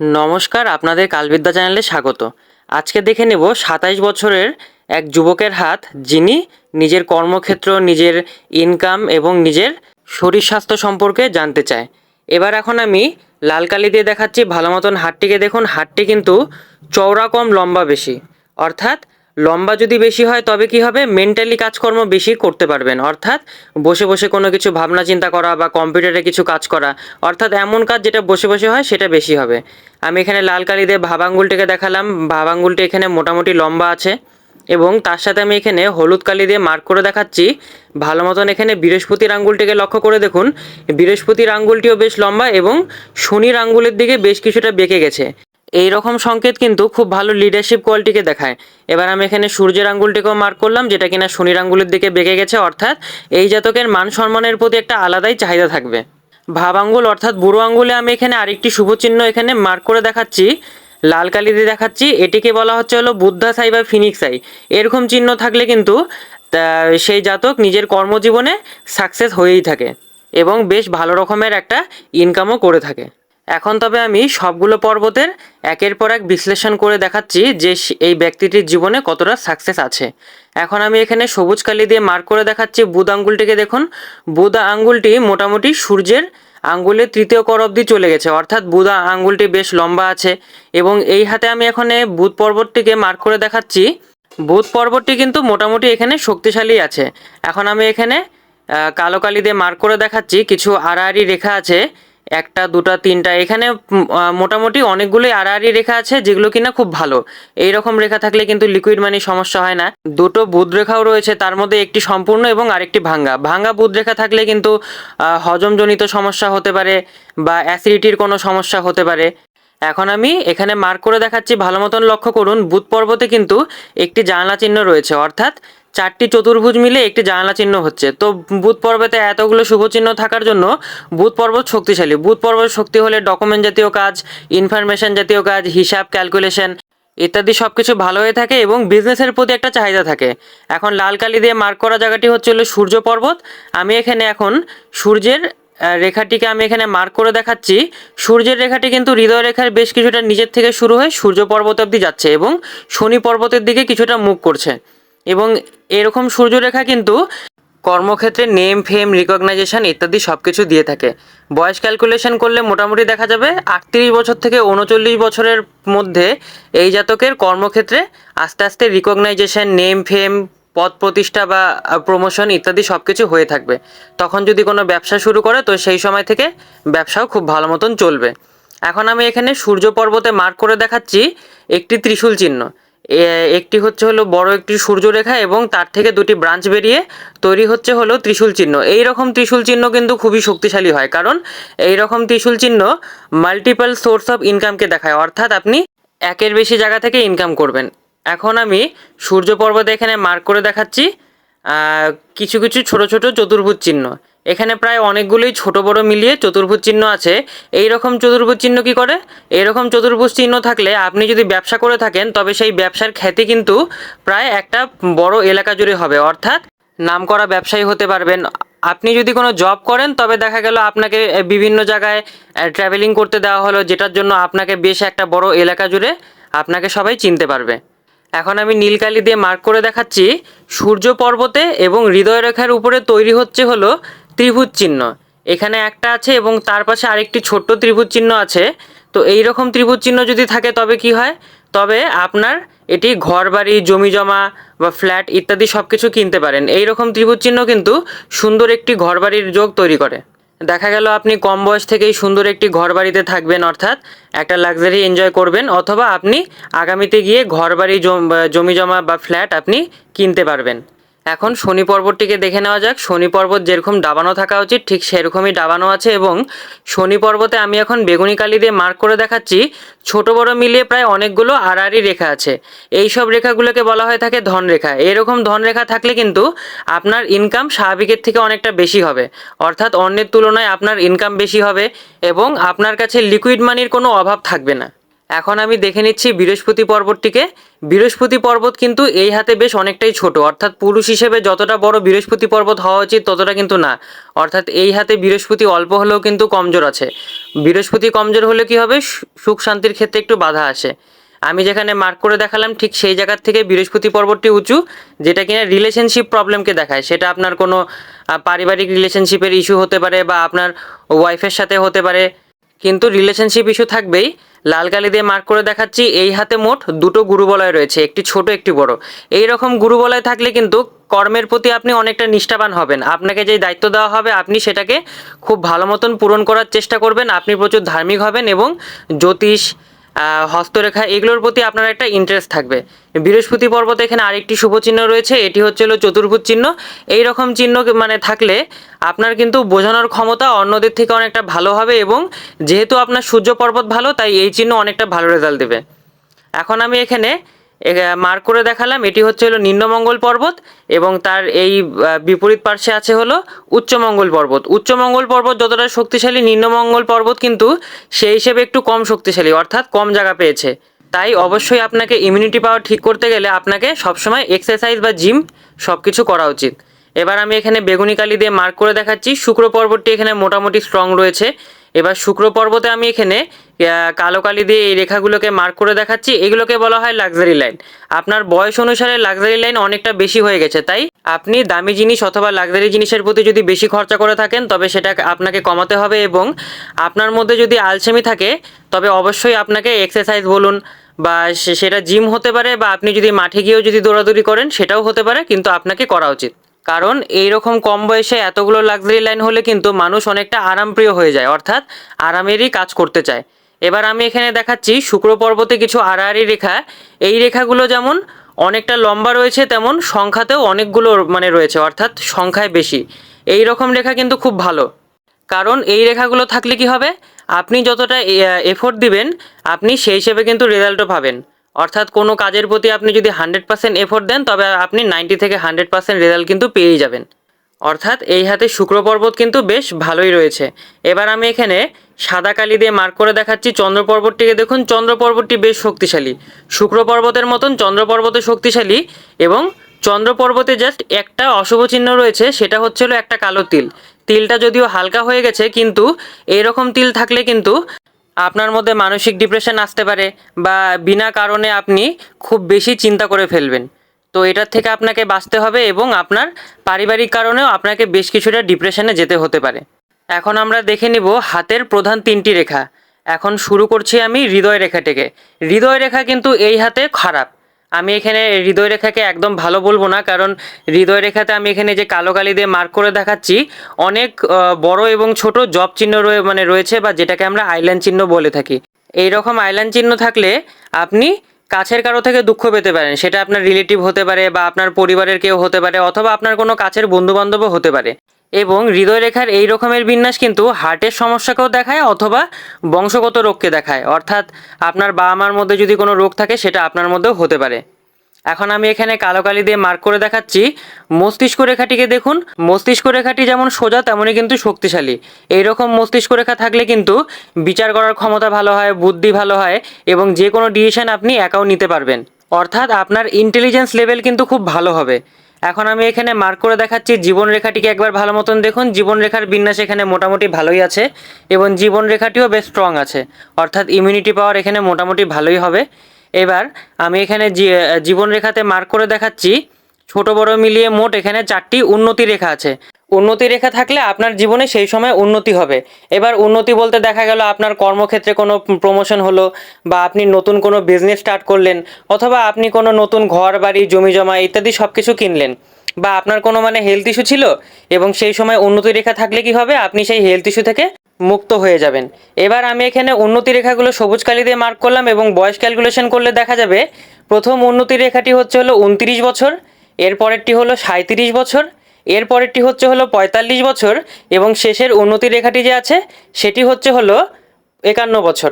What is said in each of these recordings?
নমস্কার, আপনাদের কালবিদ্যা চ্যানেলে স্বাগত। আজকে দেখে নেব সাতাইশ বছরের এক যুবকের হাত, যিনি নিজের কর্মক্ষেত্র, নিজের ইনকাম এবং নিজের শরীর স্বাস্থ্য সম্পর্কে জানতে চায়। এবার এখন আমি লাল কালি দিয়ে দেখাচ্ছি, ভালো মতন হাতটিকে দেখুন। হাতটি কিন্তু চওড়া কম, লম্বা বেশি। অর্থাৎ লম্বা যদি বেশি হয়, তবে কি হবে? মেন্টালি কাজকর্ম বেশি করতে পারবেন। অর্থাৎ বসে বসে কোনো কিছু ভাবনা চিন্তা করা বা কম্পিউটারে কিছু কাজ করা, অর্থাৎ এমন কাজ যেটা বসে বসে হয়, সেটা বেশি হবে। আমি এখানে লাল কালি দিয়ে ভাব আঙ্গুলটিকে দেখালাম। ভাব আঙ্গুলটি এখানে মোটামুটি লম্বা আছে এবং তার সাথে আমি এখানে হলুদ কালি দিয়ে মার্ক করে দেখাচ্ছি। ভালো মতন এখানে বৃহস্পতির আঙ্গুলটিকে লক্ষ্য করে দেখুন। বৃহস্পতির আঙ্গুলটিও বেশ লম্বা এবং শনির আঙ্গুলের দিকে বেশ কিছুটা বেঁকে গেছে। এই রকম সংকেত কিন্তু খুব ভালো লিডারশিপ কোয়ালিটিকে দেখায়। এবার আমি এখানে সূর্যের আঙ্গুলটিকেও মার্ক করলাম, যেটা কিনা শনির আঙ্গুলের দিকে বেঁকে গেছে, অর্থাৎ এই জাতকের মান সম্মানের প্রতি একটা আলাদাই চাহিদা থাকবে। ভাব আঙ্গুল, অর্থাৎ বুড়ো আঙ্গুলে আমি এখানে আরেকটি শুভ চিহ্ন এখানে মার্ক করে দেখাচ্ছি, লাল কালি দিয়ে দেখাচ্ছি। এটিকে বলা হচ্ছে হলো বুদ্ধা সাই বা ফিনিক্স সাই এরকম চিহ্ন থাকলে কিন্তু সেই জাতক নিজের কর্মজীবনে সাকসেস হয়েই থাকে এবং বেশ ভালো রকমের একটা ইনকামও করে থাকে। এখন তবে আমি সবগুলো পর্বতের একের পর এক বিশ্লেষণ করে দেখাচ্ছি যে এই ব্যক্তিটির জীবনে কতটা সাকসেস আছে। এখন আমি এখানে সবুজ কালি দিয়ে মার্ক করে দেখাচ্ছি বুধ আঙ্গুলটিকে দেখুন। বুধ আঙ্গুলটি মোটামুটি সূর্যের আঙ্গুলের তৃতীয় কর অবধি চলে গেছে, অর্থাৎ বুধ আঙ্গুলটি বেশ লম্বা আছে। এবং এই হাতে আমি এখানে বুধ পর্বতটিকে মার্ক করে দেখাচ্ছি। বুধ পর্বতটি কিন্তু মোটামুটি এখানে শক্তিশালী আছে। এখন আমি এখানে কালো কালি দিয়ে মার্ক করে দেখাচ্ছি। কিছু আড়াআড়ি রেখা আছে। একটা, দুটা, তিনটা, এখানে মোটামুটি অনেকগুলোই আড়াআড়ি রেখা আছে যেগুলো কিনা খুব ভালো। এই রকম রেখা থাকলে কিন্তু লিকুইড মানি সমস্যা হয় না। দুটো বুধ রেখাও রয়েছে, তার মধ্যে একটি সম্পূর্ণ এবং আরেকটি ভাঙ্গা। ভাঙ্গা বুধ রেখা থাকলে কিন্তু হজমজনিত সমস্যা হতে পারে বা অ্যাসিডিটির কোনো সমস্যা হতে পারে। এখন আমি এখানে মার্ক করে দেখাচ্ছি, ভালো মতন লক্ষ্য করুন, বুধ পর্বতে কিন্তু একটি জানলা চিহ্ন রয়েছে। অর্থাৎ চারটি চতুর্ভুজ মিলে একটি জানলা চিহ্ন হচ্ছে। তো বুধ পর্বতে এতগুলো শুভ চিহ্ন থাকার জন্য বুধ পর্বত শক্তিশালী। বুধ পর্বত শক্তি হলে ডকুমেন্ট জাতীয় কাজ, ইনফরমেশন জাতীয় কাজ, হিসাব, ক্যালকুলেশন ইত্যাদি সব কিছু ভালো হয়ে থাকে এবং বিজনেসের প্রতি একটা চাহিদা থাকে। এখন লাল কালি দিয়ে মার্ক করা জায়গাটি হচ্ছে হলো সূর্য পর্বত। আমি এখানে এখন সূর্যের রেখাটিকে আমি এখানে মার্ক করে দেখাচ্ছি। সূর্যের রেখাটি কিন্তু হৃদয় রেখার বেশ কিছুটা নিচের থেকে শুরু হয়ে সূর্য পর্বত অবধি যাচ্ছে এবং শনি পর্বতের দিকে কিছুটা মুখ করছে। এবং এরকম সূর্যরেখা কিন্তু কর্মক্ষেত্রে নেম ফেম রিকগনাইজেশন ইত্যাদি সব কিছু দিয়ে থাকে। বয়স ক্যালকুলেশন করলে মোটামুটি দেখা যাবে আটত্রিশ বছর থেকে উনচল্লিশ বছরের মধ্যে এই জাতকের কর্মক্ষেত্রে আস্তে আস্তে রিকগনাইজেশন নেম ফেম পদ প্রতিষ্ঠা বা প্রমোশন ইত্যাদি সব কিছু হয়ে থাকবে। তখন যদি কোনো ব্যবসা শুরু করে, তো সেই সময় থেকে ব্যবসাও খুব ভালো মতন চলবে। এখন আমি এখানে সূর্য পর্বতে মার্ক করে দেখাচ্ছি একটি ত্রিশূল চিহ্ন। একটি হচ্ছে হলো বড় একটি সূর্যরেখা এবং তার থেকে দুটি ব্রাঞ্চ বেরিয়ে তৈরি হচ্ছে হলো ত্রিশূল চিহ্ন। এই রকম ত্রিশূল চিহ্ন কিন্তু খুবই শক্তিশালী হয়, কারণ এই রকম ত্রিশূল চিহ্ন মাল্টিপল সোর্স অফ ইনকামকে দেখায়। অর্থাৎ আপনি একের বেশি জায়গা থেকে ইনকাম করবেন। এখন আমি সূর্য পর্বতে এখানে মার্ক করে দেখাচ্ছি কিছু কিছু ছোট ছোট চতুর্ভুজ চিহ্ন। এখানে প্রায় অনেকগুলোই ছোট বড় মিলিয়ে চতুর্ভুজ চিহ্ন আছে। এই রকম চতুর্ভুজ চিহ্ন কি করে? এরকম চতুর্ভুজ চিহ্ন থাকলে আপনি যদি ব্যবসা করে থাকেন, তবে সেই ব্যবসার খ্যাতি কিন্তু প্রায় একটা বড় এলাকা জুড়ে হবে। অর্থাৎ নামকরা ব্যবসায়ী হতে পারবেন। আপনি যদি কোনো জব করেন, তবে দেখা গেল আপনাকে বিভিন্ন জায়গায় ট্রাভেলিং করতে দেওয়া হলো, যেটার জন্য আপনাকে বেশ একটা বড় এলাকা জুড়ে আপনাকে সবাই চিনতে পারবে। এখন আমি নীলকালি দিয়ে মার্ক করে দেখাচ্ছি। সূর্য পর্বতে এবং হৃদয় রেখার উপরে তৈরি হচ্ছে হলো ত্রিভুজ চিহ্ন। এখানে একটা আছে এবং তার পাশে আরেকটি ছোট্ট ত্রিভুজ চিহ্ন আছে। তো এই রকম ত্রিভুজ চিহ্ন যদি থাকে তবে কি হয়? তবে আপনার এটি ঘর বাড়ি জমি বা ফ্ল্যাট ইত্যাদি সব কিছু কিনতে পারেন। এই রকম ত্রিভুজ চিহ্ন কিন্তু সুন্দর একটি ঘর বাড়ির যোগ তৈরি করে। দেখা গেল আপনি কম বয়স থেকেই সুন্দর একটি ঘর বাড়িতে থাকবেন, অর্থাৎ একটা লাক্সারি এনজয় করবেন, অথবা আপনি আগামীতে গিয়ে ঘর বাড়ি জমি জমা বা ফ্ল্যাট আপনি কিনতে পারবেন। এখন শনি পর্বতটিকে দেখে নেওয়া যাক। শনি পর্বত যেরকম ডাবানো থাকা উচিত, ঠিক সেরকমই ডাবানো আছে এবং শনি পর্বতে আমি এখন বেগুনি কালি দিয়ে মার্ক করে দেখাচ্ছি। ছোট বড় মিলিয়ে প্রায় অনেকগুলো আড়াআড়ি রেখা আছে। এই সব রেখাগুলোকে বলা হয়ে থাকে ধনরেখা। এরকম ধনরেখা থাকলে কিন্তু আপনার ইনকাম স্বাভাবিকের থেকে অনেকটা বেশি হবে। অর্থাৎ অন্যের তুলনায় আপনার ইনকাম বেশি হবে এবং আপনার কাছে লিকুইড মানির কোনো অভাব থাকবে না। এখন আমি দেখে নিচ্ছি বৃহস্পতি পর্বতটিকে। বৃহস্পতি পর্বত কিন্তু এই হাতে বেশ অনেকটাই ছোট। অর্থাৎ পুরুষ হিসেবে যতটা বড় বৃহস্পতি পর্বত হওয়া উচিত, ততটা কিন্তু না। অর্থাৎ এই হাতে বৃহস্পতি অল্প হলেও কিন্তু কমজোর আছে। বৃহস্পতি কমজোর হলে কি হবে? সুখ শান্তির ক্ষেত্রে একটু বাধা আসে। আমি যেখানে মার্ক করে দেখালাম, ঠিক সেই জায়গার থেকে বৃহস্পতি পর্বতটি উঁচু, যেটা কিনা রিলেশনশিপ প্রবলেমকে দেখায়। সেটা আপনার কোনো পারিবারিক রিলেশনশিপের ইস্যু হতে পারে বা আপনার ওয়াইফের সাথে হতে পারে। কিন্তু রিলেশনশিপ ইস্যু থাকবেই। লাল কালি দিয়ে মার্ক করে দেখাচ্ছি, এই হাতে মোট দুটো গুরুবলয় রয়েছে, একটি ছোট, একটি বড়। এই রকম গুরুবলয় থাকলে কিন্তু কর্মের প্রতি আপনি অনেকটা নিষ্ঠাবান হবেন। আপনাকে যেই দায়িত্ব দেওয়া হবে, আপনি সেটাকে খুব ভালো মতন পূরণ করার চেষ্টা করবেন। আপনি প্রচুর ধার্মিক হবেন এবং জ্যোতিষ হস্তরেখা, এগুলোর প্রতি আপনার একটা ইন্টারেস্ট থাকবে। বৃহস্পতি পর্বত এখানে আরেকটি শুভ চিহ্ন রয়েছে, এটি হচ্ছে হলো চতুর্ভুজ চিহ্ন। এই রকম চিহ্ন মানে থাকলে আপনার কিন্তু বোঝানোর ক্ষমতা অন্যদের থেকে অনেকটা ভালো হবে এবং যেহেতু আপনার সূর্য পর্বত ভালো, তাই এই চিহ্ন অনেকটা ভালো রেজাল্ট দেবে। এখন আমি এখানে মার্ক করে দেখালাম। এটি হচ্ছে হলো নিম্নমঙ্গল পর্বত এবং তার এই বিপরীত পার্শ্বে আছে হলো উচ্চমঙ্গল পর্বত। উচ্চমঙ্গল পর্বত যতটা শক্তিশালী নিম্নমঙ্গল পর্বত কিন্তু সেই হিসেবে একটু কম শক্তিশালী, অর্থাৎ কম জায়গা পেয়েছে। তাই অবশ্যই আপনাকে ইমিউনিটি পাওয়ার ঠিক করতে গেলে আপনাকে সবসময় এক্সারসাইজ বা জিম সব কিছু করা উচিত। এবার আমি এখানে বেগুনি কালি দিয়ে মার্ক করে দেখাচ্ছি। শুক্র পর্বতটি এখানে মোটামুটি স্ট্রং রয়েছে। এবার শুক্র পর্বতে আমি এখানে কালো কালি দিয়ে এই রেখাগুলোকে মার্ক করে দেখাচ্ছি। এগুলোকে বলা হয় লাক্সারি লাইন আপনার বয়স অনুসারে লাক্সারি লাইন অনেকটা বেশি হয়ে গেছে। তাই আপনি দামি জিনিস অথবা লাক্সারি জিনিসের প্রতি যদি বেশি খরচা করে থাকেন, তবে সেটা আপনাকে কমাতে হবে এবং আপনার মধ্যে যদি আলসেমি থাকে, তবে অবশ্যই আপনাকে এক্সারসাইজ বলুন বা সেটা জিম হতে পারে বা আপনি যদি মাঠে গিয়েও যদি দৌড়াদৌড়ি করেন, সেটাও হতে পারে, কিন্তু আপনাকে করা উচিত। কারণ এই রকম কম বয়সে এতগুলো লাক্সারি লাইন হলে কিন্তু মানুষ অনেকটা আরামপ্রিয় হয়ে যায়, অর্থাৎ আরামেরই কাজ করতে চায়। এবার আমি এখানে দেখাচ্ছি শুক্র পর্বতে কিছু আড়াআড়ি রেখা। এই রেখাগুলো যেমন অনেকটা লম্বা রয়েছে, তেমন সংখ্যাতেও অনেকগুলো মানে রয়েছে, অর্থাৎ সংখ্যায় বেশি। এই রকম রেখা কিন্তু খুব ভালো। কারণ এই রেখাগুলো থাকলে কি হবে? আপনি যতটা এফোর্ট দিবেন, আপনি সেই হিসেবে কিন্তু রেজাল্টও পাবেন। অর্থাৎ কোনো কাজের প্রতি আপনি যদি হান্ড্রেড পার্সেন্ট এফোর্ট দেন, তবে আপনি নাইনটি থেকে হান্ড্রেড পার্সেন্ট রেজাল্ট কিন্তু পেয়েই যাবেন। অর্থাৎ এই হাতে শুক্র পর্বত কিন্তু বেশ ভালোই রয়েছে। এবার আমি এখানে সাদা কালি দিয়ে মার্ক করে দেখাচ্ছি চন্দ্র পর্বতটিকে। দেখুন, চন্দ্র পর্বতটি বেশ শক্তিশালী। শুক্র পর্বতের মতন চন্দ্র পর্বত শক্তিশালী এবং চন্দ্র পর্বতে জাস্ট একটা অশুভ চিহ্ন রয়েছে, সেটা হচ্ছে হলো একটা কালো তিল। তিলটা যদিও হালকা হয়ে গেছে, কিন্তু এরকম তিল থাকলে কিন্তু আপনার মধ্যে মানসিক ডিপ্রেশন আসতে পারে বা বিনা কারণে আপনি খুব বেশি চিন্তা করে ফেলবেন। তো এটার থেকে আপনাকে বাঁচতে হবে এবং আপনার পারিবারিক কারণেও আপনাকে বেশ কিছুটা ডিপ্রেশনে যেতে হতে পারে। এখন আমরা দেখে নিব হাতের প্রধান তিনটি রেখা। এখন শুরু করছি আমি হৃদয় রেখাটিকে। হৃদয় রেখা কিন্তু এই হাতে খারাপ। আমি এখানে হৃদয় রেখাকে একদম ভালো বলব না, কারণ হৃদয় রেখাতে আমি এখানে যে কালো কালি দিয়ে মার্ক করে দেখাচ্ছি, অনেক বড় এবং ছোট জব চিহ্ন রয়ে মানে রয়েছে বা যেটাকে আমরা আইল্যান্ড চিহ্ন বলে থাকি। এই রকম আইল্যান্ড চিহ্ন থাকলে আপনি কাছের কারও থেকে দুঃখ পেতে পারেন, সেটা আপনার রিলেটিভ হতে পারে বা আপনার পরিবারের কেউ হতে পারে অথবা আপনার কোনো কাছের বন্ধু বান্ধবও হতে পারে। এবং হৃদয় রেখার এই রকমের বিন্যাস কিন্তু হার্টের সমস্যাকেও দেখায় অথবা বংশগত রোগকে দেখায়। অর্থাৎ আপনার বাবা মার মধ্যে যদি কোনো রোগ থাকে, সেটা আপনার মধ্যেও হতে পারে। এখন আমি এখানে কালো কালি দিয়ে মার্ক করে দেখাচ্ছি। মস্তিষ্ক রেখাটিকে দেখুন। মস্তিষ্ক রেখাটি যেমন সোজা, তেমনই কিন্তু শক্তিশালী। এইরকম মস্তিষ্ক রেখা থাকলে কিন্তু বিচার করার ক্ষমতা ভালো হয়, বুদ্ধি ভালো হয় এবং যে কোনো ডিসিশন আপনি একাও নিতে পারবেন। অর্থাৎ আপনার ইন্টেলিজেন্স লেভেল কিন্তু খুব ভালো হবে। এখন আমি এখানে মার্ক করে দেখাচ্ছি, জীবন রেখাটিকে একবার ভালো মতন দেখুন। জীবন রেখার বিন্যাস এখানে মোটামুটি ভালোই আছে এবং জীবন রেখাটিও বেশ স্ট্রং আছে। অর্থাৎ ইমিউনিটি পাওয়ার এখানে মোটামুটি ভালোই হবে। এবার আমি এখানে জীবন রেখাতে মার্ক করে দেখাচ্ছি। ছোট বড় মিলিয়ে মোট এখানে চারটি উন্নতি রেখা আছে। উন্নতি রেখা থাকলে আপনার জীবনে সেই সময় উন্নতি হবে। এবার উন্নতি বলতে দেখা গেল আপনার কর্মক্ষেত্রে কোনো প্রমোশন হলো বা আপনি নতুন কোনো বিজনেস স্টার্ট করলেন অথবা আপনি কোনো নতুন ঘর, বাড়ি, জমি জমা ইত্যাদি সব কিছু কিনলেন বা আপনার কোনো মানে হেলথ ইস্যু ছিল এবং সেই সময় উন্নতি রেখা থাকলে কি হবে? আপনি সেই হেলথ ইস্যু থেকে মুক্ত হয়ে যাবেন। এবার আমি এখানে উন্নতি রেখাগুলো সবুজ কালি দিয়ে মার্ক করলাম এবং বয়স ক্যালকুলেশন করলে দেখা যাবে প্রথম উন্নতি রেখাটি হচ্ছে হলো উনত্রিশ বছর এর পরেরটি হলো সাঁত্রিশ বছর এর পরেরটি হচ্ছে হলো পঁয়তাল্লিশ বছর এবং শেষের উন্নতি রেখাটি যে আছে, সেটি হচ্ছে হলো একান্ন বছর।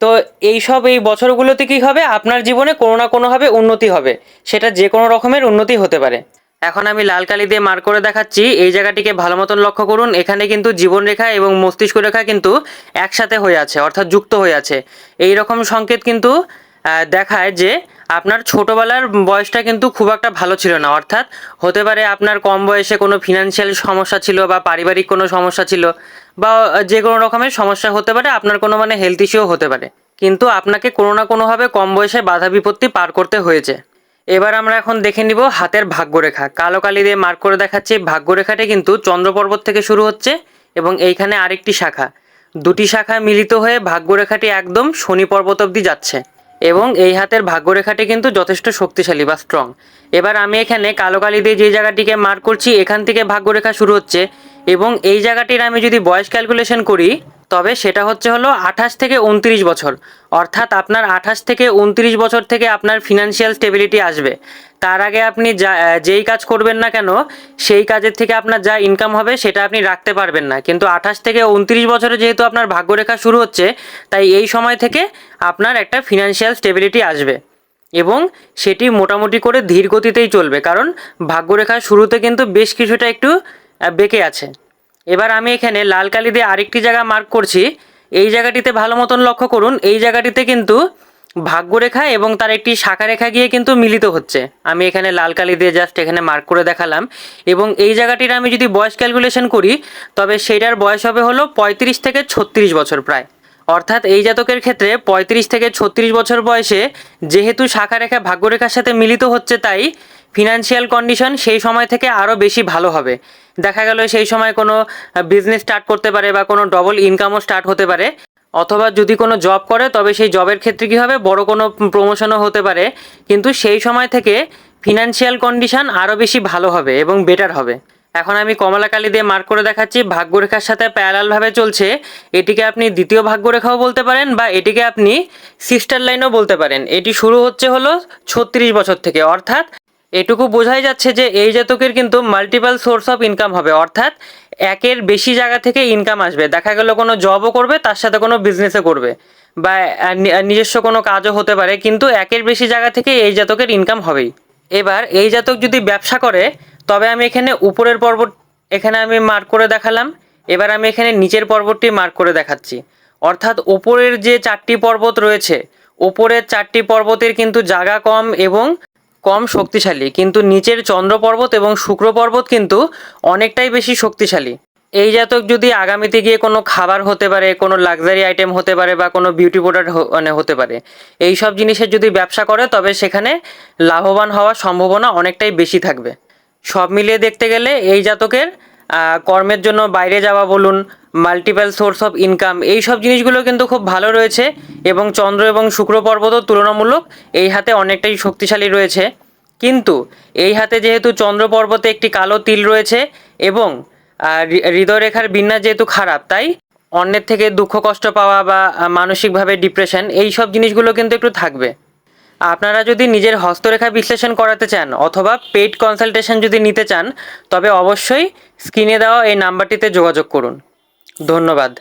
তো এই সব এই বছরগুলোতে কী হবে? আপনার জীবনে কোনো না কোনোভাবে উন্নতি হবে। সেটা যে কোনো রকমের উন্নতি হতে পারে। এখন আমি লাল কালি দিয়ে মার্ক করে দেখাচ্ছি। এই জায়গাটিকে ভালো মতন লক্ষ্য করুন। এখানে কিন্তু জীবনরেখা এবং মস্তিষ্ক রেখা কিন্তু একসাথে হয়ে আছে, অর্থাৎ যুক্ত হয়ে আছে। এই রকম সংকেত কিন্তু দেখায় যে আপনার ছোটোবেলার বয়সটা কিন্তু খুব একটা ভালো ছিল না, অর্থাৎ হতে পারে আপনার কম বয়সে কোনো ফিনান্সিয়াল সমস্যা ছিল বা পারিবারিক কোনো সমস্যা ছিল বা যে কোনো রকমের সমস্যা হতে পারে, আপনার কোনো মানে হেলথ ইস্যুও হতে পারে। কিন্তু আপনাকে কোনো না কোনোভাবে কম বয়সে বাধা বিপত্তি পার করতে হয়েছে। এবার আমরা এখন দেখে নিব হাতের ভাগ্যরেখা। কালো কালি দিয়ে মার্ক করে দেখাচ্ছি। ভাগ্যরেখাটি কিন্তু চন্দ্র পর্বত থেকে শুরু হচ্ছে এবং এইখানে আরেকটি শাখা। দুটি শাখা মিলিত হয়ে ভাগ্যরেখাটি একদম শনি পর্বত অবধি যাচ্ছে। এবং এই হাতের ভাগ্যরেখাটি কিন্তু যথেষ্ট শক্তিশালী বা স্ট্রং এবার আমি এখানে কালো কালি দিয়ে যে জায়গাটিকে মার্ক করছি, এখান থেকে ভাগ্যরেখা শুরু হচ্ছে এবং এই জায়গাটির আমি যদি বয়স ক্যালকুলেশন করি তবে সেটা হচ্ছে হলো আঠাশ থেকে উনত্রিশ বছর। অর্থাৎ আপনার আঠাশ থেকে উনত্রিশ বছর থেকে আপনার ফিনান্সিয়াল স্টেবিলিটি আসবে। তার আগে আপনি যা যেই কাজ করবেন না কেন, সেই কাজের থেকে আপনার যা ইনকাম হবে সেটা আপনি রাখতে পারবেন না। কিন্তু আঠাশ থেকে উনত্রিশ বছরে যেহেতু আপনার ভাগ্যরেখা শুরু হচ্ছে, তাই এই সময় থেকে আপনার একটা ফিনান্সিয়াল স্টেবিলিটি আসবে। এবং সেটি মোটামুটি করে ধীর গতিতেই চলবে। কারণ ভাগ্যরেখার শুরুতে কিন্তু বেশ কিছুটা একটু বেঁকে আছে। এবার আমি এখানে লাল কালি দিয়ে আরেকটি জায়গা মার্ক করছি। এই জায়গাটিতে ভালো মতন লক্ষ্য করুন, এই জায়গাটিতে কিন্তু ভাগ্যরেখা এবং তার একটি শাখা রেখা গিয়ে কিন্তু মিলিত হচ্ছে। আমি এখানে লাল কালি দিয়ে জাস্ট এখানে মার্ক করে দেখালাম। এবং এই জায়গাটির আমি যদি বয়স ক্যালকুলেশন করি, তবে সেটার বয়স হবে হলো পঁয়ত্রিশ থেকে ছত্রিশ বছর প্রায়। অর্থাৎ এই জাতকের ক্ষেত্রে পঁয়ত্রিশ থেকে ছত্রিশ বছর বয়সে যেহেতু শাখা রেখা ভাগ্যরেখার সাথে মিলিত হচ্ছে তাই ফিনান্সিয়াল কন্ডিশন সেই সময় থেকে আরও বেশি ভালো হবে। দেখা গেল সেই সময় কোনো বিজনেস স্টার্ট করতে পারে বা কোনো ডবল ইনকামও স্টার্ট হতে পারে। অথবা যদি কোনো জব করে, তবে সেই জবের ক্ষেত্রে কী হবে? বড় কোনো প্রমোশনও হতে পারে। কিন্তু সেই সময় থেকে ফিনান্সিয়াল কন্ডিশন আরও বেশি ভালো হবে এবং বেটার হবে। এখন আমি কমলা কালি দিয়ে মার্ক করে দেখাচ্ছি। ভাগ্যরেখার সাথে প্যারালালভাবে চলছে। এটিকে আপনি দ্বিতীয় ভাগ্যরেখাও বলতে পারেন বা এটিকে আপনি সিস্টার লাইনও বলতে পারেন। এটি শুরু হচ্ছে হলো ছত্রিশ বছর থেকে, অর্থাৎ এটুকু বোঝাই যাচ্ছে যে এই জাতকের কিন্তু মাল্টিপাল সোর্স অফ ইনকাম হবে। অর্থাৎ একের বেশি জায়গা থেকে ইনকাম আসবে। দেখা গেল কোনো জবও করবে, তার সাথে কোনো বিজনেসও করবে বা নিজস্ব কোনো কাজও হতে পারে, কিন্তু একের বেশি জায়গা থেকে এই জাতকের ইনকাম হবেই। এবার এই জাতক যদি ব্যবসা করে, তবে আমি এখানে উপরের পর্বত এখানে আমি মার্ক করে দেখালাম, এবার আমি এখানে নিচের পর্বতটি মার্ক করে দেখাচ্ছি। অর্থাৎ ওপরের যে চারটি পর্বত রয়েছে ওপরের চারটি পর্বতের কিন্তু জায়গা কম এবং কম শক্তিশালী, কিন্তু নিচের চন্দ্র পর্বত এবং শুক্র পর্বত কিন্তু অনেকটাই বেশি শক্তিশালী। এই জাতক যদি আগামীতে গিয়ে কোনো খাবার হতে পারে, কোনো লাক্সারি আইটেম হতে পারে বা কোনো বিউটি প্রোডাক্ট মানে হতে পারে এই সব জিনিসের যদি ব্যবসা করে, তবে সেখানে লাভবান হওয়ার সম্ভাবনা অনেকটাই বেশি থাকবে। সব মিলিয়ে দেখতে গেলে এই জাতকের কর্মের জন্য বাইরে যাওয়া বলুন মাল্টিপল সোর্স অফ ইনকাম এই সব জিনিসগুলো কিন্তু খুব ভালো রয়েছে এবং চন্দ্র এবং শুক্র পর্বতও তুলনামূলক এই হাতে অনেকটাই শক্তিশালী রয়েছে। কিন্তু এই হাতে যেহেতু চন্দ্র পর্বতে একটি কালো তিল রয়েছে এবং হৃদয়রেখার বিন্যাস যেহেতু খারাপ, তাই অন্যের থেকে দুঃখ কষ্ট পাওয়া বা মানসিকভাবে ডিপ্রেশন এই সব জিনিসগুলো কিন্তু একটু থাকবে। আপনারা যদি নিজের হস্তরেখা বিশ্লেষণ করাতে চান অথবা পেইড কনসালটেশন যদি নিতে চান, তবে অবশ্যই স্ক্রিনে দেওয়া এই নাম্বারটিতে যোগাযোগ করুন। ধন্যবাদ।